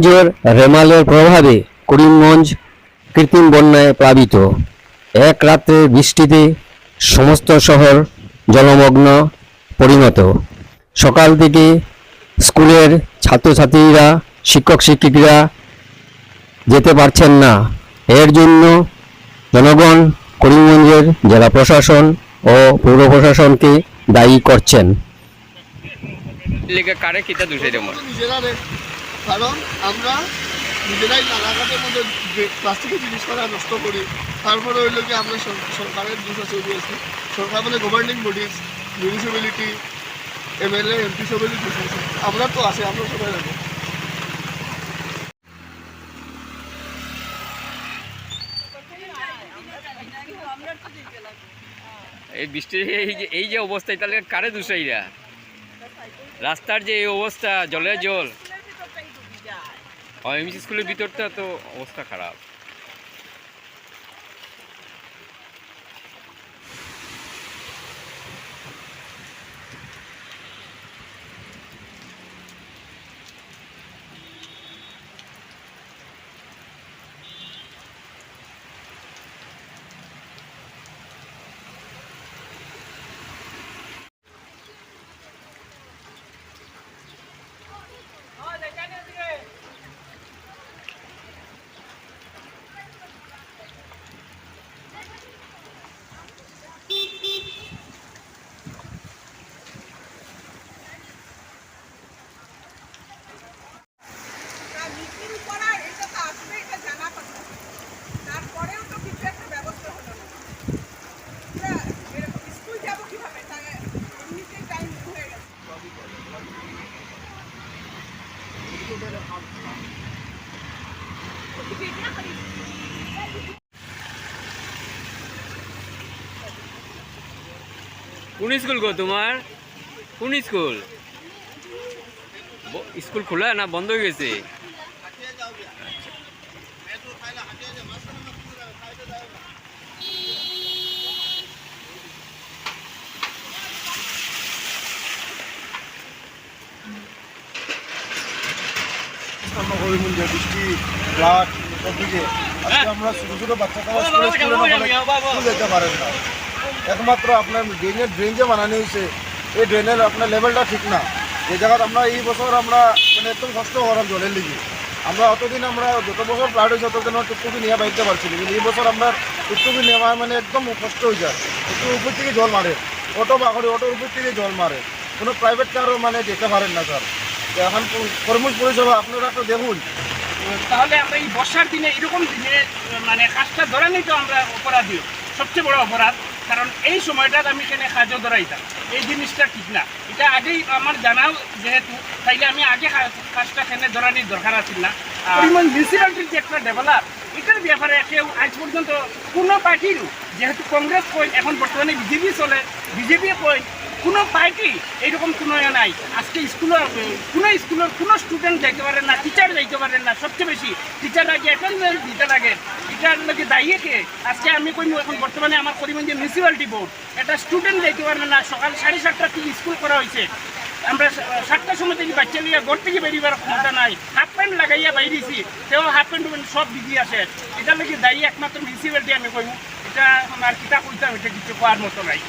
ঘূর্ণিঝড় রেমালের প্রভাবে করিমগঞ্জ কৃত্রিম বন্যায় প্লাবিত। এক রাত্রে বৃষ্টিতে সমস্ত শহর জলমগ্ন পরিণত। সকাল থেকে স্কুলের ছাত্রছাত্রীরা, শিক্ষক শিক্ষিকারা যেতে পারছেন না। এর জন্য জনগণ করিমগঞ্জের জেলা প্রশাসন ও পৌর প্রশাসনকে দায়ী করছেন। কারে কারণ আমরা নিজেরাই নালাঘাটের মধ্যে যে প্লাস্টিকের জিনিসপত্র নষ্ট করি, তারপরে হইল কি আমরা সরকারের দোষ আছে অবভিয়াসলি সরকার মানে governing bodies municipality MLA MP আছে আমরা তো আছে, আমরা সবাই জানি। এই বৃষ্টির এই যে এই যে অবস্থা তাহলে কারে দুষাইরা রাস্তার যে এই অবস্থা, জলের জল। এমসি স্কুলের ভিতরটা তো অবস্থা খারাপ না, নীতির উপর আর এটা তো আসবে, এটা জানা কথা। তারপরেও তো কিছু একটা ব্যবস্থা হলো না। আমরা এরকম স্কুল যাব কীভাবে? তাহলে এমনিতেই টাইম হয়ে গেছে। কোন স্কুল গো তোমার? কোন স্কুল? স্কুল খোলা না বন্ধ হয়ে গেছে? বৃষ্টি ফ্লাড দিকে আজকে আমরা ছোটো ছোটো বাচ্চা কারা স্কুলে স্কুলে না যেতে পারেন না। একমাত্র আপনার ড্রেনের ড্রেন যে বানানো হয়েছে এই ড্রেনের আপনার লেভেলটা ঠিক না। এই জায়গায় আমরা এই বছর আমরা মানে একদম কষ্ট করাম জলের লিগে। আমরা অতদিন আমরা যত বছর ফ্লাড হয়েছে ততদিন আমরা টুকটুকি নিয়ে বাইতে পারছি। কিন্তু এই বছর আমরা টুকটুকি নেওয়া মানে একদম কষ্ট হয়ে যায়। একটু উপর থেকে জল মারে। অটো বা করে অটোর উপর থেকে জল মারে। কোনো প্রাইভেট কারও মানে যেতে পারেন না স্যার তো এখন কর্মী পরিষেবা আপনারা একটু দেখুন। তাহলে আমরা এই বর্ষার দিনে এরকম দিনে মানে কাজটা ধরানি তো আমরা অপরাধী। সবচেয়ে বড় অপরাধ, কারণ এই সময়টাতে আমি কেন কাজও ধরাইতাম? এই জিনিসটা ঠিক না। এটা আগেই আমার জানাও যেহেতু, তাইলে আমি আগে কাজটা কেন ধরানির দরকার আছিল না। মিউনিসিপ্যালিটির যে একটা ডেভেলপ এটার ব্যাপারে কেউ আজ পর্যন্ত কোনো পার্টির যেহেতু কংগ্রেস কই এখন বর্তমানে বিজেপি চলে বিজেপি কই কোনো পার্টি এইরকম কোনো ইয়ে নাই। আজকে স্কুলের কোনো স্কুলের কোনো স্টুডেন্ট যাইতে পারে না টিচার যাইতে পারে না, সবচেয়ে বেশি টিচার আগে অ্যাটেন্ডেন্স দিতে লাগে। লোকে দায়ী কে? আজকে আমি কইমু, এখন বর্তমানে আমার যে মিউনিসিপ্যালিটি বোর্ড একটা স্টুডেন্ট যাইতে পারে না, সকাল সাড়ে সাতটা থেকে স্কুল করা হয়েছে আমরা সাতটার সময় থেকে বাচ্চা নিয়ে ঘর থেকে বেরিবার ক্ষমতা নাই। হাফ প্যান্ট লাগাইয়া বাইরেছি তেও হাফ প্যান্ট সব বিজি আছে এটার লোকে দায়ী একমাত্র মিউনিসিপ্যালিটি আমি কইমু। এটা আমার কিতা কইতাম এটা কিছু কোয়ার মতো নাই।